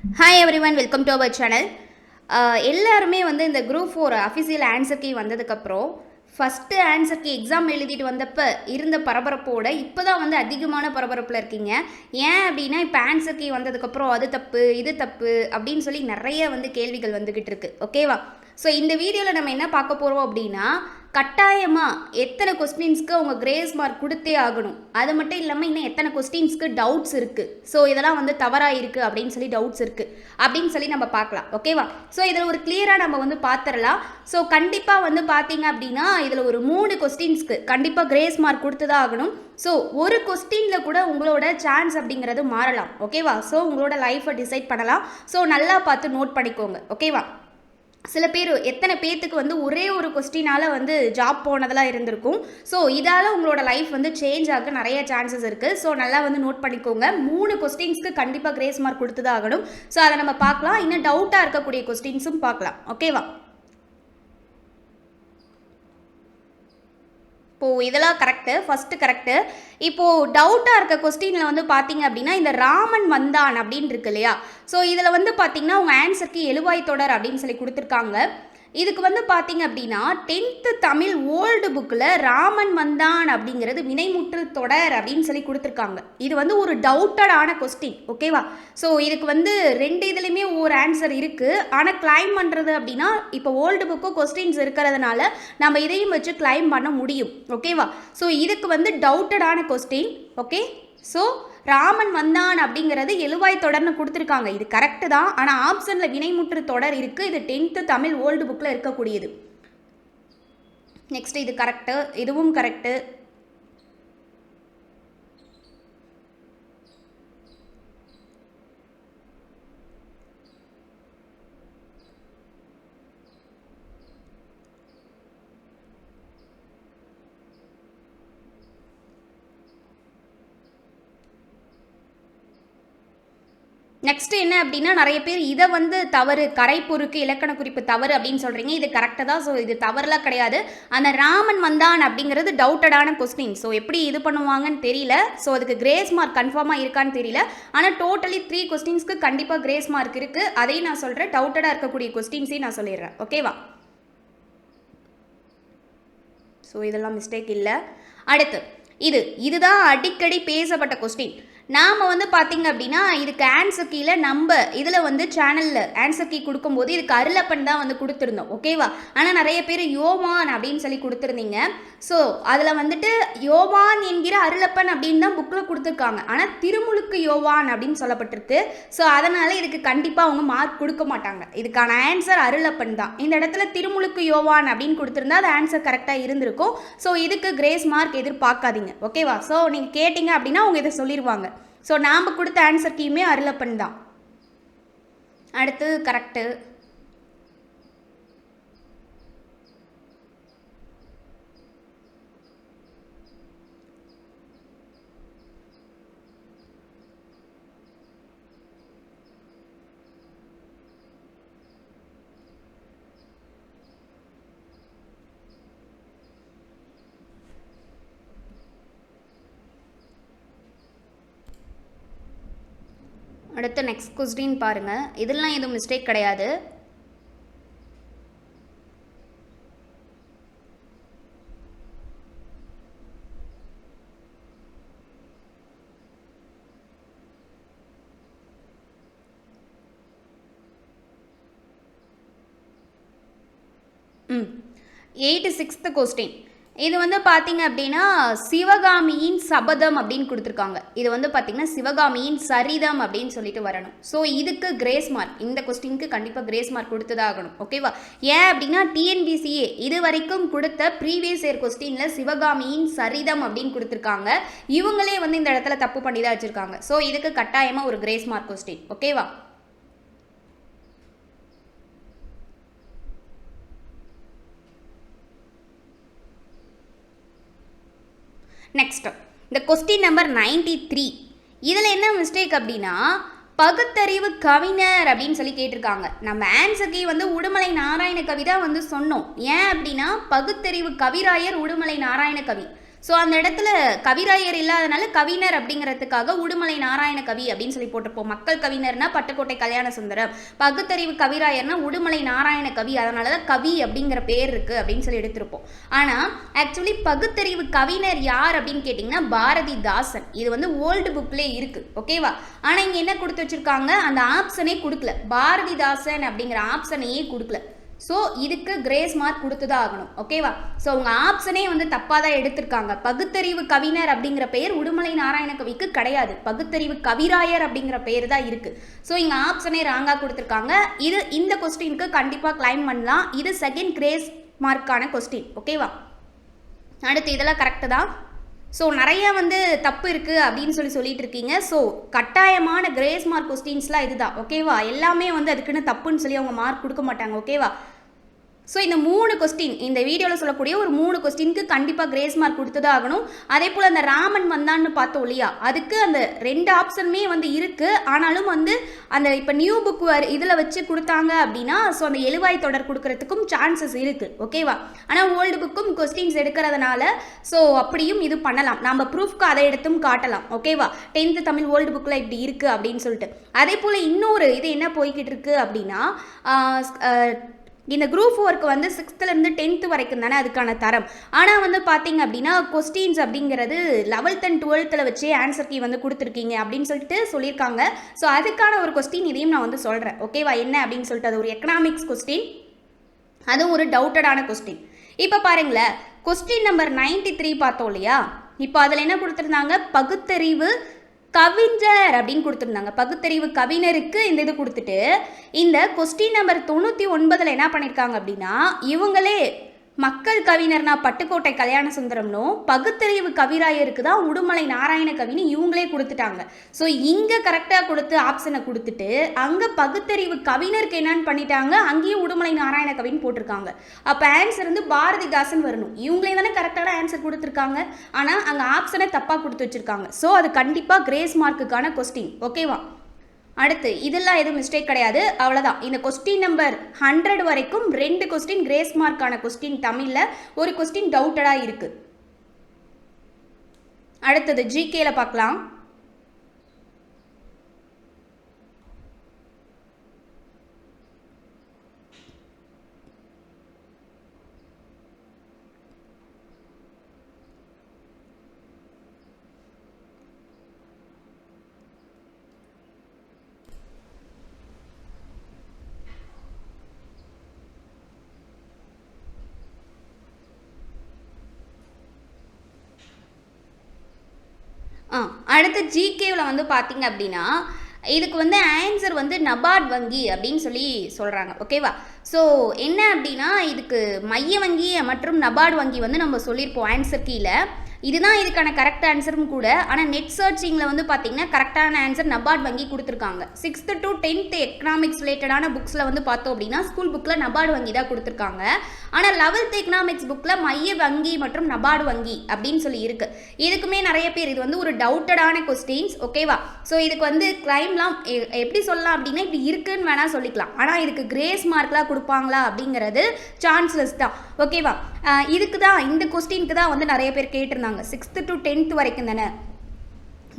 Hi everyone welcome to our channel எல்லாருமே வந்து இந்த group four official answer key வந்ததுக்கப்புறம் ஃபஸ்ட்டு ஆன்சர் கீ எக்ஸாம் எழுதிட்டு வந்தப்போ இருந்த பரபரப்போட இப்போ தான் வந்து அதிகமான பரபரப்பில் இருக்கீங்க. ஏன் அப்படின்னா இப்போ ஆன்சர் கீ வந்ததுக்கப்புறம் அது தப்பு இது தப்பு அப்படின்னு சொல்லி நிறைய வந்து கேள்விகள் வந்துக்கிட்டு இருக்கு. ஓகேவா ஸோ இந்த வீடியோவில் நம்ம என்ன பார்க்க போகிறோம் அப்படின்னா கட்டாயமாக எத்தனை கொஸ்டின்ஸ்க்கு அவங்க கிரேஸ் மார்க் கொடுத்தே ஆகணும். அது மட்டும் இல்லாமல் இன்னும் எத்தனை கொஸ்டின்ஸ்க்கு டவுட்ஸ் இருக்குது ஸோ இதெல்லாம் வந்து தவறாக இருக்குது அப்படின்னு சொல்லி டவுட்ஸ் இருக்குது அப்படின்னு சொல்லி நம்ம பார்க்கலாம். ஓகேவா ஸோ இதில் ஒரு கிளியராக நம்ம வந்து பார்த்துடலாம். ஸோ கண்டிப்பாக வந்து பார்த்தீங்க அப்படின்னா இதில் ஒரு மூணு கொஸ்டின்ஸ்க்கு கண்டிப்பாக கிரேஸ் மார்க் கொடுத்து தான் ஆகணும். ஸோ ஒரு கொஸ்டினில் கூட உங்களோட சான்ஸ் அப்படிங்கிறது மாறலாம். ஓகேவா ஸோ உங்களோட லைஃப்பை டிசைட் பண்ணலாம். ஸோ நல்லா பார்த்து நோட் பண்ணிக்கோங்க. ஓகேவா சில பேர் எத்தனை பேர்த்துக்கு வந்து ஒரே ஒரு கொஸ்டினால் வந்து ஜாப் போனதெல்லாம் இருந்திருக்கும். ஸோ இதால் உங்களோட லைஃப் வந்து சேஞ்ச் ஆக நிறைய சான்சஸ் இருக்குது ஸோ நல்லா வந்து நோட் பண்ணிக்கோங்க. மூணு கொஸ்டின்ஸ்க்கு கண்டிப்பாக கிரேஸ் மார்க் கொடுத்து தான் ஆகணும். ஸோ அதை நம்ம பார்க்கலாம். இன்னும் டவுட்டாக இருக்கக்கூடிய கொஸ்டின்ஸும் பார்க்கலாம். ஓகேவா இப்போது இதெல்லாம் கரெக்டு ஃபஸ்ட்டு கரெக்டு இப்போது டவுட்டாக இருக்க கொஸ்டினில் வந்து பார்த்தீங்க அப்படின்னா இந்த ராமன் வந்தான் அப்படின்னு இருக்கு இல்லையா? ஸோ இதில் வந்து பார்த்தீங்கன்னா உங்கள் ஆன்சருக்கு எழுவாய் தொடர் அப்படின்னு சொல்லி கொடுத்துருக்காங்க. இதுக்கு வந்து பார்த்தீங்க அப்படின்னா டென்த்து தமிழ் ஓல்டு புக்கில் ராமன் வந்தான் அப்படிங்கிறது வினைமுற்று தொடர் அப்படின்னு சொல்லி கொடுத்துருக்காங்க. இது வந்து ஒரு டவுட்டடான கொஸ்டின் ஓகேவா ஸோ இதுக்கு வந்து ரெண்டு இதுலேயுமே ஒரு ஆன்சர் இருக்குது ஆனால் கிளைம் பண்ணுறது அப்படின்னா இப்போ ஓல்டு புக்கும் கொஸ்டின்ஸ் இருக்கிறதுனால நம்ம இதையும் வச்சு கிளைம் பண்ண முடியும் ஓகேவா ஸோ இதுக்கு வந்து டவுட்டடான கொஸ்டின் ஓகே ஸோ ராமன் வந்தான் அப்படிங்கிறது எழுவாய் தொடர்னு கொடுத்துருக்காங்க. இது கரெக்டு தான். ஆனால் ஆப்ஷனில் வினைமுற்று தொடர் இருக்குது இது டென்த்து தமிழ் ஓல்டு புக்கில் இருக்கக்கூடியது. நெக்ஸ்ட் இது கரெக்டு இதுவும் கரெக்டு நெக்ஸ்ட் என்ன அப்படின்னா நிறைய பேர் இதை வந்து தவறு கரைப்பொருக்கு இலக்கண குறிப்பு தவறு அப்படின்னு சொல்கிறீங்க இது கரெக்டாக தான் ஸோ இது தவறுலாம் கிடையாது. அந்த ராமன் வந்தான் அப்படிங்கிறது டவுட்டடான கொஸ்டின் ஸோ எப்படி இது பண்ணுவாங்கன்னு தெரியல. ஸோ அதுக்கு கிரேஸ் மார்க் கன்ஃபார்மாக இருக்கான்னு தெரியல. ஆனால் டோட்டலி த்ரீ கொஸ்டின்ஸ்க்கு கண்டிப்பாக கிரேஸ் மார்க் இருக்குது அதையும் நான் சொல்கிறேன் டவுட்டடாக இருக்கக்கூடிய கொஸ்டின்ஸையும் நான் சொல்லிடுறேன். ஓகேவா ஸோ இதெல்லாம் மிஸ்டேக் இல்லை. அடுத்து இது இதுதான் அடிக்கடி பேசப்பட்ட கொஸ்டின் நாம் வந்து பார்த்திங்க அப்படின்னா இதுக்கு ஆன்சர் கீழே நம்ம இதில் வந்து சேனலில் ஆன்சர் கீ கொடுக்கும்போது இதுக்கு அருளப்பன் தான் வந்து கொடுத்துருந்தோம். ஓகேவா ஆனால் நிறைய பேர் யோவான் அப்படின்னு சொல்லி கொடுத்துருந்தீங்க. ஸோ அதில் வந்துட்டு யோவான் என்கிற அருளப்பன் அப்படின்னு தான் புக்கில் கொடுத்துருக்காங்க. ஆனால் திருமுழுக்கு யோவான் அப்படின்னு சொல்லப்பட்டிருக்கு. ஸோ அதனால் இதுக்கு கண்டிப்பாக அவங்க மார்க் கொடுக்க மாட்டாங்க. இதுக்கான ஆன்சர் அருளப்பன் தான். இந்த இடத்துல திருமுழுக்கு யோவான் அப்படின்னு கொடுத்துருந்தா அது ஆன்சர் கரெக்டாக இருந்திருக்கும். ஸோ இதுக்கு கிரேஸ் மார்க் எதிர்பார்க்காதீங்க. ஓகேவா ஸோ நீங்கள் கேட்டிங்க அப்படின்னா அவங்க இதை சொல்லிடுவாங்க ஸோ நாம் கொடுத்த ஆன்சர் கீயுமே அருளப்பன் தான். அடுத்து கரெக்டு அடுத்து நெக்ஸ்ட் கொஸ்டின் பாருங்கள் இதெல்லாம் எதுவும் மிஸ்டேக் கிடையாது. ம். எயிட்டு சிக்ஸ்த்து கொஸ்டின் இது வந்து பார்த்தீங்க அப்படின்னா சிவகாமியின் சபதம் அப்படின்னு கொடுத்துருக்காங்க. இது வந்து பார்த்தீங்கன்னா சிவகாமியின் சரிதம் அப்படின்னு சொல்லிட்டு வரணும். ஸோ இதுக்கு கிரேஸ் மார்க் இந்த கொஸ்டினுக்கு கண்டிப்பாக கிரேஸ் மார்க் கொடுத்ததாகணும். ஓகேவா ஏன் அப்படின்னா டிஎன்பிசிஏ இது வரைக்கும் கொடுத்த ப்ரீவியஸ் இயர் கொஸ்டினில் சிவகாமியின் சரிதம் அப்படின்னு கொடுத்துருக்காங்க. இவங்களே வந்து இந்த இடத்துல தப்பு பண்ணி தான் வச்சுருக்காங்க. ஸோ இதுக்கு கட்டாயமாக ஒரு கிரேஸ் மார்க் கொஸ்டின் ஓகேவா நெக்ஸ்ட்டு இந்த கொஸ்டின் நம்பர் நைன்டி த்ரீ இதில் என்ன மிஸ்டேக் அப்படின்னா பகுத்தறிவு கவிஞர் அப்படின்னு சொல்லி கேட்டிருக்காங்க. நம்ம ஆன்சர்க்கே வந்து உடுமலை நாராயண கவி தான் வந்து சொன்னோம். ஏன் அப்படின்னா பகுத்தறிவு கவிராயர் உடுமலை நாராயண கவி. ஸோ அந்த இடத்துல கவிராயர் இல்லாதனால கவிஞர் அப்படிங்கிறதுக்காக உடுமலை நாராயண கவி அப்படின்னு சொல்லி போட்டிருப்போம். மக்கள் கவிஞர்னா பட்டுக்கோட்டை கல்யாண சுந்தரம். பகுத்தறிவு கவிராயர்னா உடுமலை நாராயண கவி. அதனால தான் கவி அப்படிங்கிற பேர் இருக்குது அப்படின்னு சொல்லி எடுத்திருப்போம். ஆனால் ஆக்சுவலி பகுத்தறிவு கவிஞர் யார் அப்படின்னு கேட்டிங்கன்னா பாரதிதாசன். இது வந்து ஓல்டு புக்லேயே இருக்குது ஓகேவா ஆனால் இங்கே என்ன கொடுத்து வச்சிருக்காங்க? அந்த ஆப்ஷனே கொடுக்கல. பாரதிதாசன் அப்படிங்கிற ஆப்ஷனையே கொடுக்கல. ஸோ இதுக்கு கிரேஸ் மார்க் கொடுத்து தான் ஆகணும் ஓகேவா ஸோ உங்கள் ஆப்ஷனே வந்து தப்பாக தான் எடுத்திருக்காங்க. பகுத்தறிவு கவிஞர் அப்படிங்கிற பெயர் உடுமலை நாராயண கவிக்கு கிடையாது. பகுத்தறிவு கவிராயர் அப்படிங்கிற பெயர் தான் இருக்குது ஸோ இங்கே ஆப்ஷனே ராங்காக கொடுத்துருக்காங்க. இது இந்த கொஸ்டினுக்கு கண்டிப்பாக கிளைம் பண்ணலாம். இது செகண்ட் கிரேஸ் மார்க்கான கொஸ்டின் ஓகேவா அடுத்து இதெல்லாம் கரெக்டு தான். ஸோ நிறைய வந்து தப்பு இருக்குது அப்படின்னு சொல்லி சொல்லிட்டு இருக்கீங்க. ஸோ கட்டாயமான கிரேஸ் மார்க் கொஸ்டின்ஸ்லாம் இதுதான். ஓகேவா எல்லாமே வந்து அதுக்குன்னு தப்புன்னு சொல்லி அவங்க மார்க் கொடுக்க மாட்டாங்க. ஓகேவா ஸோ இந்த மூணு கொஸ்டின் இந்த வீடியோவில் சொல்லக்கூடிய ஒரு மூணு கொஸ்டினுக்கு கண்டிப்பாக கிரேஸ் மார்க் கொடுத்து தான் ஆகணும். அதே போல் அந்த ராமன் வந்தான்னு பார்த்தோம் இல்லையா? அதுக்கு அந்த ரெண்டு ஆப்ஷனுமே வந்து இருக்குது ஆனாலும் வந்து அந்த இப்போ நியூ புக் இதில் வச்சு கொடுத்தாங்க அப்படின்னா ஸோ அந்த எழுவாய் தொடர் கொடுக்கறதுக்கும் சான்சஸ் இருக்குது ஓகேவா ஆனால் ஓல்டு புக்கும் கொஸ்டின்ஸ் எடுக்கிறதுனால ஸோ அப்படியும் இது பண்ணலாம். நம்ம ப்ரூஃப்க்கு அதை எடுத்தும் காட்டலாம். ஓகேவா டென்த்து தமிழ் ஓல்டு புக்கில் இப்படி இருக்குது அப்படின்னு சொல்லிட்டு. அதே போல் இன்னொரு இது என்ன போய்கிட்டு இருக்குது அப்படின்னா இந்த குரூப் ஃபோருக்கு வந்து சிக்ஸ்த்துலேருந்து டென்த்து வரைக்கும் தானே அதுக்கான தரம். ஆனால் வந்து பார்த்தீங்க அப்படின்னா கொஸ்டின்ஸ் அப்படிங்கிறது லெவல்த் அண்ட் டுவெல்த்தில் வச்சே ஆன்சர் கீ வந்து கொடுத்துருக்கீங்க அப்படின்னு சொல்லிட்டு சொல்லியிருக்காங்க. ஸோ அதுக்கான ஒரு கொஸ்டின் இதையும் நான் வந்து சொல்கிறேன் ஓகேவா என்ன அப்படின்னு சொல்லிட்டு அது ஒரு எக்கனாமிக்ஸ் கொஸ்டின் அதுவும் ஒரு டவுட்டடான கொஸ்டின் இப்போ பாருங்களேன் கொஸ்டின் நம்பர் 93 த்ரீ பார்த்தோம் இல்லையா? இப்போ அதில் என்ன கொடுத்துருந்தாங்க? பகுத்தறிவு கவிஞர் அப்படின்னு கொடுத்துருந்தாங்க. பகுத்தறிவு கவிஞருக்கு இந்த இது கொடுத்துட்டு இந்த கொஸ்டின் நம்பர் தொண்ணூற்றி ஒன்பதில் என்ன பண்ணியிருக்காங்க அப்படின்னா இவங்களே மக்கள் கவிஞர்னா பட்டுக்கோட்டை கல்யாண சுந்தரம்னும் பகுத்தறிவு கவிராயருக்கு தான் உடுமலை நாராயண கவின்னு இவங்களே கொடுத்துட்டாங்க. ஸோ இங்கே கரெக்டாக கொடுத்து ஆப்ஷனை கொடுத்துட்டு அங்கே பகுத்தறிவு கவிஞருக்கு என்னன்னு பண்ணிட்டாங்க அங்கேயும் உடுமலை நாராயண கவின்னு போட்டிருக்காங்க. அப்போ ஆன்சர் வந்து பாரதிதாசன் வரணும். இவங்களே தானே கரெக்டான ஆன்சர் கொடுத்துருக்காங்க. ஆனால் அங்கே ஆப்ஷனை தப்பாக கொடுத்து வச்சிருக்காங்க. ஸோ அது கண்டிப்பாக கிரேஸ் மார்க்குக்கான கொஸ்டின் ஓகேவா அடுத்து இதெல்லாம் எதுவும் மிஸ்டேக் கிடையாது. அவ்வளோதான் இந்த கொஸ்டின் நம்பர் ஹண்ட்ரட் வரைக்கும் ரெண்டு கொஸ்டின் கிரேஸ் மார்க்கான கொஸ்டின் தமிழில் ஒரு கொஸ்டின் டவுட்டடாக இருக்குது அடுத்தது ஜிகேல பார்க்கலாம். அடுத்து ஜிகேவில் வந்து பார்த்தீங்க அப்படின்னா இதுக்கு வந்து ஆன்சர் வந்து நபார்ட் வங்கி அப்படின்னு சொல்லி சொல்கிறாங்க ஓகேவா ஸோ என்ன அப்படின்னா இதுக்கு மைய வங்கி மற்றும் நபார்டு வங்கி வந்து நம்ம சொல்லியிருப்போம் ஆன்சர் கீழே. இதுதான் இதுக்கான கரெக்ட் ஆன்சரும் கூட ஆனால் நெட் சர்ச்சிங்கில் வந்து பார்த்தீங்கன்னா கரெக்டான ஆன்சர் நபார்ட் வங்கி கொடுத்துருக்காங்க. சிக்ஸ்த்து டு டென்த்து எக்கனாமிக்ஸ் ரிலேட்டடான புக்ஸில் வந்து பார்த்தோம் அப்படின்னா ஸ்கூல் புக்கில் நபார்டு வங்கி தான் கொடுத்துருக்காங்க. ஆனால் லெவல்த் எக்கனாமிக்ஸ் புக்கில் மைய வங்கி மற்றும் நபார்டு வங்கி அப்படின்னு சொல்லி இருக்கு. இதுக்குமே நிறைய பேர் இது வந்து ஒரு டவுட்டடான கொஸ்டின்ஸ் ஓகேவா ஸோ இதுக்கு வந்து கிளைம்லாம் எப்படி சொல்லலாம் அப்படின்னா இப்படி இருக்குன்னு வேணால் சொல்லிக்கலாம். ஆனால் இதுக்கு கிரேஸ் மார்க்லாம் கொடுப்பாங்களா அப்படிங்கிறது சான்ஸ்லெஸ் தான். ஓகேவா இதுக்கு தான் இந்த கொஸ்டினுக்கு தான் வந்து நிறைய பேர் கேட்டிருந்தாங்க. சிக்ஸ்த்து டு டென்த் வரைக்கும் தானே?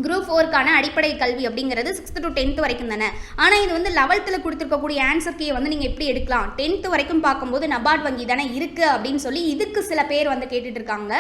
குரூப் ஃபோருக்கான அடிப்படை கல்வி அப்படிங்கிறது சிக்ஸ்த்து டு டென்த் வரைக்கும் தானே? ஆனால் இது வந்து லெவல்த்தில் கொடுத்துருக்கக்கூடிய ஆன்சர் கீயை வந்து நீங்கள் எப்படி எடுக்கலாம்? டென்த்து வரைக்கும் பார்க்கும்போது நபார்ட் வங்கி தானே இருக்குது அப்படின்னு சொல்லி இதுக்கு சில பேர் வந்து கேட்டுட்டு இருக்காங்க.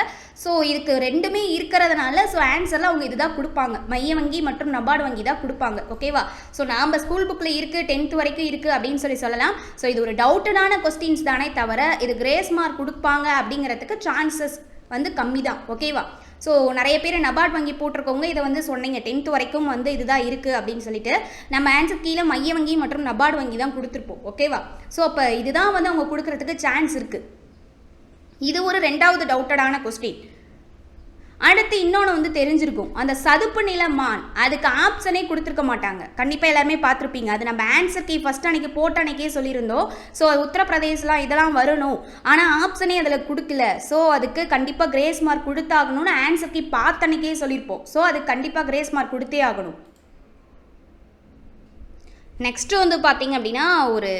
ஸோ இதுக்கு ரெண்டுமே இருக்கிறதுனால ஸோ ஆன்சரில் அவங்க இதுதான் கொடுப்பாங்க. மைய வங்கி மற்றும் நபார்டு வங்கி தான் கொடுப்பாங்க. ஓகேவா ஸோ நாம் ஸ்கூல் புக்கில் இருக்குது டென்த் வரைக்கும் இருக்குது அப்படின்னு சொல்லி சொல்லலாம். ஸோ இது ஒரு டவுட்டடான கொஸ்டின்ஸ் தானே தவிர இது கிரேஸ் மார்க் கொடுப்பாங்க அப்படிங்கிறதுக்கு சான்சஸ் வந்து கம்மி தான் ஓகேவா ஸோ நிறைய பேர் நபார்ட் வங்கி போட்டிருக்கவங்க இதை வந்து சொன்னீங்க. டென்த் வரைக்கும் வந்து இதுதான் இருக்குது அப்படின்னு சொல்லிட்டு. நம்ம ஆன்சர் கீழே மைய வங்கி மற்றும் நபார்டு வங்கி தான் கொடுத்துருப்போம். ஓகேவா ஸோ அப்போ இதுதான் வந்து அவங்க கொடுக்கறதுக்கு சான்ஸ் இருக்குது இது ஒரு ரெண்டாவது டவுட்டடான கொஸ்டின் அடுத்து இன்னொன்று வந்து தெரிஞ்சிருக்கும். அந்த சதுப்பு நில மான் அதுக்கு ஆப்ஷனே கொடுத்துருக்க மாட்டாங்க. கண்டிப்பாக எல்லாருமே பார்த்துருப்பீங்க. அது நம்ம ஆன்சர் கீ ஃபஸ்ட் அன்னைக்கு போட்ட அன்னைக்கே சொல்லியிருந்தோம். ஸோ உத்தரப்பிரதேசலாம் இதெல்லாம் வரணும். ஆனால் ஆப்ஷனே அதில் கொடுக்கல. ஸோ அதுக்கு கண்டிப்பாக கிரேஸ் மார்க் கொடுத்தாகணும்னு ஆன்சர் கீ பார்த்த அன்னைக்கே சொல்லியிருப்போம். ஸோ அதுக்கு கண்டிப்பாக கிரேஸ் மார்க் கொடுத்தே ஆகணும். நெக்ஸ்ட்டு வந்து பார்த்தீங்க அப்படின்னா ஒரு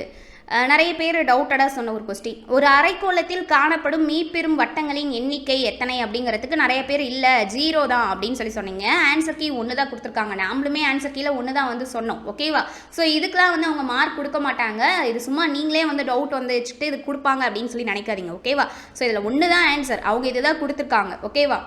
நிறைய பேர் டவுட்டடாக சொன்ன ஒரு கொஸ்டின் ஒரு அரைக்கோளத்தில் காணப்படும் மீப்பெரும் வட்டங்களின் எண்ணிக்கை எத்தனை அப்படிங்கிறதுக்கு நிறைய பேர் இல்லை ஜீரோ தான் அப்படின்னு சொல்லி சொன்னீங்க. ஆன்சர் கீ ஒன்று தான் கொடுத்துருக்காங்க. நாமளுமே ஆன்சர் கீழே ஒன்று தான் வந்து சொன்னோம். ஓகேவா ஸோ இதுக்கெலாம் வந்து அவங்க மார்க் கொடுக்க மாட்டாங்க. இது சும்மா நீங்களே வந்து டவுட் வந்து வச்சுட்டு இது கொடுப்பாங்க அப்படின்னு சொல்லி நினைக்காதீங்க. ஓகேவா ஸோ இதில் ஒன்று தான் ஆன்சர் அவங்க இதுதான் கொடுத்துருக்காங்க. ஓகேவா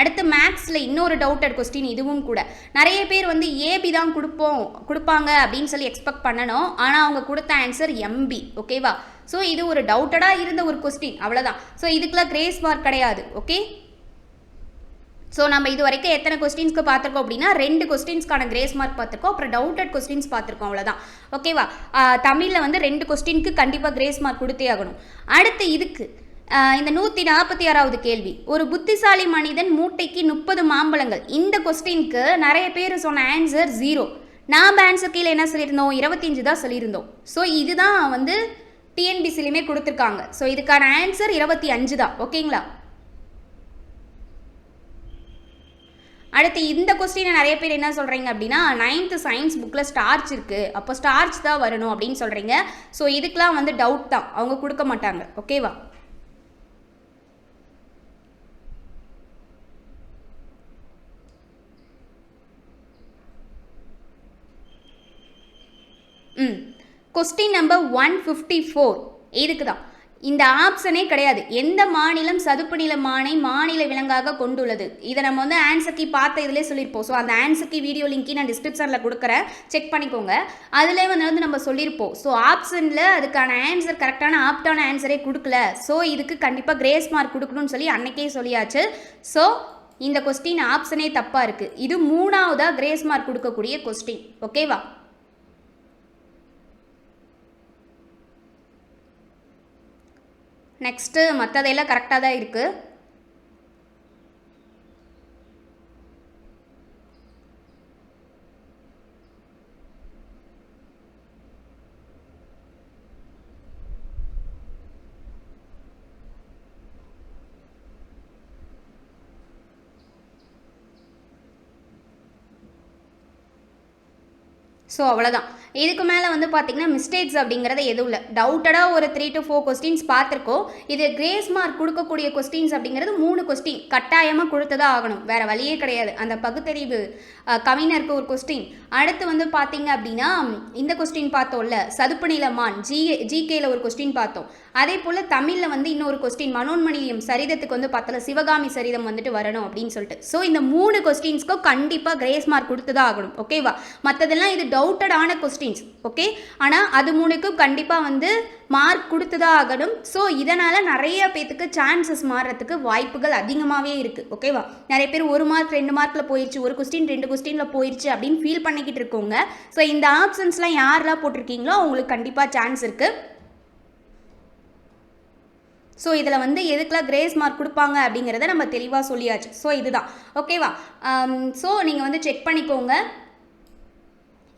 அடுத்து மேக்ஸில் இன்னொரு டவுட்டட் கொஸ்டின் இதுவும் கூட. நிறைய பேர் வந்து ஏபி தான் கொடுப்போம் கொடுப்பாங்க அப்படின்னு சொல்லி எக்ஸ்பெக்ட் பண்ணணும். ஆனால் அவங்க கொடுத்த ஆன்சர் எம்பி ஓகேவா ஸோ இது ஒரு டவுட்டடாக இருந்த ஒரு கொஸ்டின் அவ்வளோதான் ஸோ இதுக்கெலாம் கிரேஸ் மார்க் கிடையாது ஓகே ஸோ நம்ம இது வரைக்கும் எத்தனை கொஸ்டின்ஸ்க்கு பார்த்துருக்கோம் அப்படின்னா ரெண்டு கொஸ்டின்ஸ்க்கான கிரேஸ் மார்க் பார்த்துருக்கோம் அப்புறம் டவுட்டட் கொஸ்டின்ஸ் பார்த்துருக்கோம் அவ்வளோதான் ஓகேவா தமிழில் வந்து ரெண்டு கொஸ்டினுக்கு கண்டிப்பாக கிரேஸ் மார்க் கொடுத்தே ஆகணும். அடுத்து இதுக்கு இந்த நூற்றி நாற்பத்தி ஆறாவது கேள்வி. ஒரு புத்திசாலி மனிதன் மூட்டைக்கு முப்பது மாம்பழங்கள். இந்த கொஸ்டினுக்கு நிறைய பேர் சொன்ன ஆன்சர் ஜீரோ நாம் ஆன்சர் கீழே என்ன சொல்லியிருந்தோம்? இருபத்தஞ்சு தான் சொல்லியிருந்தோம். ஸோ இதுதான் வந்து டிஎன்பிசிலையுமே கொடுத்துருக்காங்க. ஸோ இதுக்கான ஆன்சர் இருபத்தி அஞ்சு தான். ஓகேங்களா அடுத்து இந்த கொஸ்டினை நிறைய பேர் என்ன சொல்கிறீங்க அப்படின்னா நைன்த்து சயின்ஸ் புக்கில் ஸ்டார்ச் இருக்குது அப்போ ஸ்டார்ச் தான் வரணும் அப்படின்னு சொல்கிறீங்க ஸோ இதுக்கெலாம் வந்து டவுட் தான். அவங்க கொடுக்க மாட்டாங்க. ஓகேவா ம். Question number one fifty four இதுக்கு தான் இந்த ஆப்ஷனே கிடையாது. எந்த மாநிலம் சதுப்பு நில மானை மாநில விலங்காக கொண்டுள்ளது? இதை நம்ம வந்து ஆன்சர் கீ பார்த்த இதிலே சொல்லியிருப்போம். ஸோ அந்த ஆன்சர் கீ வீடியோ லிங்க்கி நான் டிஸ்கிரிப்ஷனில் கொடுக்குறேன். செக் பண்ணிக்கோங்க. அதிலே வந்து வந்து நம்ம சொல்லியிருப்போம். ஸோ ஆப்ஷனில் அதுக்கான ஆன்சர் கரெக்டான ஆப்டான ஆன்சரே கொடுக்கல. ஸோ இதுக்கு கண்டிப்பாக கிரேஸ் மார்க் கொடுக்கணும்னு சொல்லி அன்னைக்கே சொல்லியாச்சு. ஸோ இந்த கொஸ்டின் ஆப்ஷனே தப்பாக இருக்குது இது மூணாவதாக கிரேஸ் மார்க் கொடுக்கக்கூடிய கொஸ்டின் ஓகேவா நெக்ஸ்ட்டு மற்றதெல்லாம் கரெக்டாக தான் இருக்குது ஸோ அவ்வளோதான் இதுக்கு மேலே வந்து பார்த்தீங்கன்னா மிஸ்டேக்ஸ் அப்படிங்கிறது எதுவும் இல்லை. டவுட்டடாக ஒரு த்ரீ டு ஃபோர் கொஸ்டின்ஸ் பார்த்துருக்கோம். இது கிரேஸ் மார்க் கொடுக்கக்கூடிய கொஸ்டின்ஸ் அப்படிங்கிறது மூணு கொஸ்டின் கட்டாயமாக கொடுத்ததா ஆகணும். வேறு வழியே கிடையாது. அந்த பகுத்தறிவு கவிஞருக்கு ஒரு கொஸ்டின் அடுத்து வந்து பார்த்தீங்க அப்படின்னா இந்த கொஸ்டின் பார்த்தோம்ல சதுப்பு நிலமான் ஜி ஜிகேல ஒரு கொஸ்டின் பார்த்தோம். அதே போல் தமிழில் வந்து இன்னொரு கொஸ்டின் மனோன்மணியம் சரிதத்துக்கு வந்து பார்த்தல சிவகாமி சரிதம் வந்துட்டு வரணும் அப்படின்னு சொல்லிட்டு. ஸோ இந்த மூணு கொஸ்டின்ஸ்க்கும் கண்டிப்பாக கிரேஸ் மார்க் கொடுத்து தான் ஆகணும். ஓகேவா மற்றதெல்லாம் இது டவுட்டடான கொஸ்டின் கொஸ்டின்ஸ் ஓகே ஆனால் அது மூணுக்கும் கண்டிப்பாக வந்து மார்க் கொடுத்து தான் ஆகணும். ஸோ இதனால் நிறைய பேத்துக்கு சான்சஸ் மாறுறதுக்கு வாய்ப்புகள் அதிகமாகவே இருக்குது ஓகேவா நிறைய பேர் ஒரு மார்க் ரெண்டு மார்க்கில் போயிடுச்சு ஒரு கொஸ்டின் ரெண்டு கொஸ்டினில் போயிடுச்சு அப்படின்னு ஃபீல் பண்ணிக்கிட்டு இருக்கோங்க ஸோ இந்த ஆப்ஷன்ஸ்லாம் யாரெல்லாம் போட்டிருக்கீங்களோ அவங்களுக்கு கண்டிப்பாக சான்ஸ் இருக்குது ஸோ இதில் வந்து எதுக்கெலாம் கிரேஸ் மார்க் கொடுப்பாங்க அப்படிங்கிறத நம்ம தெளிவாக சொல்லியாச்சு. ஸோ இதுதான் ஓகேவா ஸோ um, நீங்கள் வந்து செக் பண்ணிக்கோங்க.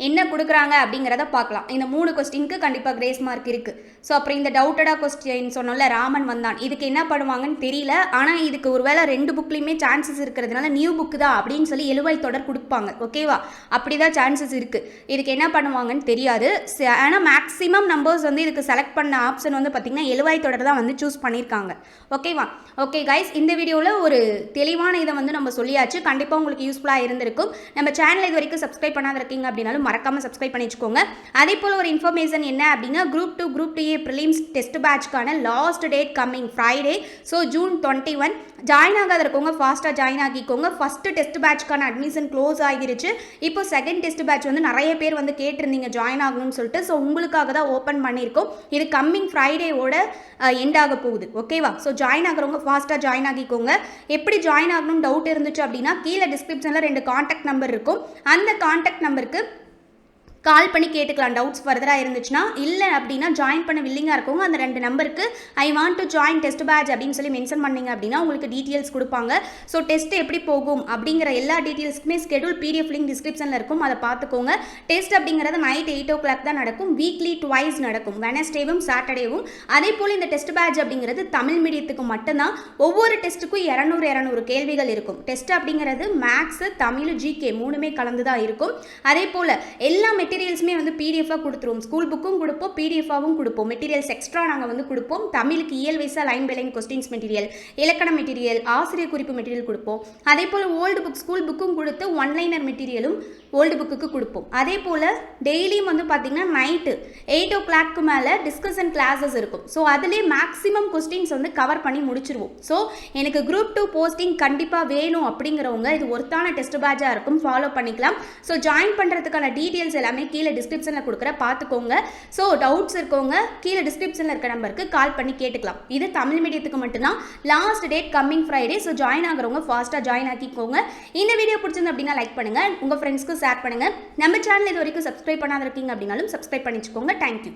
என்ன கொடுக்குறாங்க அப்படிங்கிறத பார்க்கலாம். இந்த மூணு கொஸ்டினுக்கு கண்டிப்பாக கிரேஸ் மார்க் இருக்குது ஸோ அப்புறம் இந்த டவுட்டடாக கொஸ்டின் சொன்னோம்ல ராமன் வந்தான். இதுக்கு என்ன பண்ணுவாங்கன்னு தெரியல. ஆனால் இதுக்கு ஒருவேளை ரெண்டு புக்லேயுமே சான்சஸ் இருக்கிறதுனால நியூ புக்கு தான் அப்படின்னு சொல்லி எழுவாய் தொடர் கொடுப்பாங்க. ஓகேவா அப்படி தான் சான்சஸ் இருக்குது இதுக்கு என்ன பண்ணுவாங்கன்னு தெரியாது. ஆனால் மேக்ஸிமம் நம்பர்ஸ் வந்து இதுக்கு செலக்ட் பண்ண ஆப்ஷன் வந்து பார்த்திங்கன்னா எழுவாய் தொடர் தான் வந்து சூஸ் பண்ணியிருக்காங்க. ஓகேவா ஓகே கைஸ் இந்த வீடியோவில் ஒரு தெளிவான இதை வந்து நம்ம சொல்லியாச்சு. கண்டிப்பாக உங்களுக்கு யூஸ்ஃபுல்லாக இருந்திருக்கும். நம்ம சேனல் இது வரைக்கும் சப்ஸ்கிரைப் பண்ணாத இருக்கீங்க அப்படின்னாலும் மறக்காமல் சப்ஸ்கிரைப் பண்ணி வச்சுக்கோங்க. அதே போல் ஒரு இன்ஃபர்மேஷன் என்ன அப்படின்னா group two group two A prelims test பேட்ச்க்கான last date coming Friday so June twenty one join ஆகாத இருக்கவங்க ஃபாஸ்ட்டாக ஜாயின் ஆகிக்கோங்க ஃபஸ்ட்டு டெஸ்ட் பேட்ச்க்கான அட்மிஷன் க்ளோஸ் ஆகிருச்சு. இப்போ செகண்ட் டெஸ்ட் பேட்ச் வந்து நிறைய பேர் வந்து கேட்டிருந்தீங்க ஜாயின் ஆகணும்னு சொல்லிட்டு. ஸோ உங்களுக்காக தான் ஓப்பன் பண்ணியிருக்கோம். இது கம்மிங் ஃப்ரைடேவோட எண்ட் ஆக போகுது. ஓகேவா ஸோ ஜாயின் ஆகிறவங்க ஃபாஸ்ட்டாக ஜாயின் ஆகிக்கோங்க எப்படி ஜாயின் ஆகணும்னு டவுட் இருந்துச்சு அப்படின்னா கீழே டிஸ்கிரிப்ஷனில் ரெண்டு காண்டாக்ட் நம்பர் இருக்கும். அந்த காண்டாக்ட் நம்பருக்கு கால் பண்ணி கேட்டுக்கலாம். டவுட்ஸ் ஃபர்தராக இருந்துச்சுன்னா இல்லை அப்படின்னா ஜாயின் பண்ண வில்லிங்காக இருக்கவங்க அந்த ரெண்டு நம்பருக்கு I want to join test batch அப்படின்னு சொல்லி மென்ஷன் பண்ணீங்க அப்படின்னா உங்களுக்கு டீட்டெயில்ஸ் கொடுப்பாங்க. ஸோ டெஸ்ட் எப்படி போகும் அப்படிங்கிற எல்லா டீட்டெயில்ஸ்க்குமே ஸ்கெடியூல் பிடிஎஃப் லிங்க் டிஸ்கிரிப்ஷனில் இருக்கும். அதை பார்த்துக்கோங்க. டெஸ்ட் அப்படிங்கிறது நைட் எயிட் ஓ கிளாக் தான் நடக்கும். வீக்லி டுவைஸ் நடக்கும். வெனஸ்டேவும் சாட்டர்டேவும் அதே போல் இந்த டெஸ்ட் பேட்ச் அப்படிங்கிறது தமிழ் மீடியத்துக்கு மட்டும்தான். ஒவ்வொரு டெஸ்ட்டுக்கும் இரநூறு இரநூறு கேள்விகள் இருக்கும். டெஸ்ட் அப்படிங்கிறது மேக்ஸு தமிழ் ஜிகே மூணுமே கலந்து தான் இருக்கும். அதே போல் எல்லா மெட்டீரியல் மெட்டீரியல்ஸுமே வந்து பிடிஎஃபாக கொடுத்துருவோம். ஸ்கூல் புக்கும் கொடுப்போம் பிடிஎஃபாகவும் கொடுப்போம். மெட்டீரியல்ஸ் எக்ஸ்ட்ரா நாங்கள் வந்து கொடுப்போம். தமிழுக்கு இயல் வைஸாக line by line questions material இலக்கண மெட்டீரியல் ஆசிரியர் குறிப்பு மெட்டீரியல் கொடுப்போம். அதே போல் ஓல்டு புக் ஸ்கூல் புக்கும் கொடுத்து ஒன்லைனர் மெட்டீரியலும் ஓல்டு புக்குக்கு கொடுப்போம். அதே போல் டெய்லியும் வந்து பார்த்திங்கன்னா நைட்டு எயிட் ஓ கிளாக்கு மேலே டிஸ்கஷன் கிளாஸஸ் இருக்கும். ஸோ அதுலேயே மேக்ஸிமம் கொஸ்டின்ஸ் வந்து கவர் பண்ணி முடிச்சிருவோம். ஸோ எனக்கு குரூப் டூ போஸ்டிங் கண்டிப்பாக வேணும் அப்படிங்கிறவங்க இது ஒருத்தான டெஸ்ட் பேட்சாக இருக்கும். ஃபாலோ பண்ணிக்கலாம். ஸோ ஜாயின் பண்ணுறதுக்கான டீட்டெயில்ஸ் எல்லாமே கீழே டிஸ்கிரிப்ஷனில் கொடுக்குற பார்த்துக்கோங்க. ஸோ டவுட்ஸ் இருக்கவங்க கீழே டிஸ்கிரிப்ஷனில் இருக்க நம்பருக்கு கால் பண்ணி கேட்டுக்கலாம். இது தமிழ் மீடியத்துக்கு மட்டும்தான். Last date coming Friday so join ஆகிறவங்க ஃபாஸ்ட்டாக ஜாயின் ஆக்கிக்கோங்க. இந்த வீடியோ பிடிச்சிருந்து அப்படின்னா லைக் பண்ணுங்கள் உங்கள் ஃப்ரெண்ட்ஸ்க்கு ஷேர் பண்ணுங்கள் நம்ம சேனல் இது வரைக்கும் சப்ஸ்கிரைப் பண்ணாத இருக்கீங்க அப்படின்னாலும் சப்ஸ்கிரைப் பண்ணிச்சுக்கோங்க. தேங்க்யூ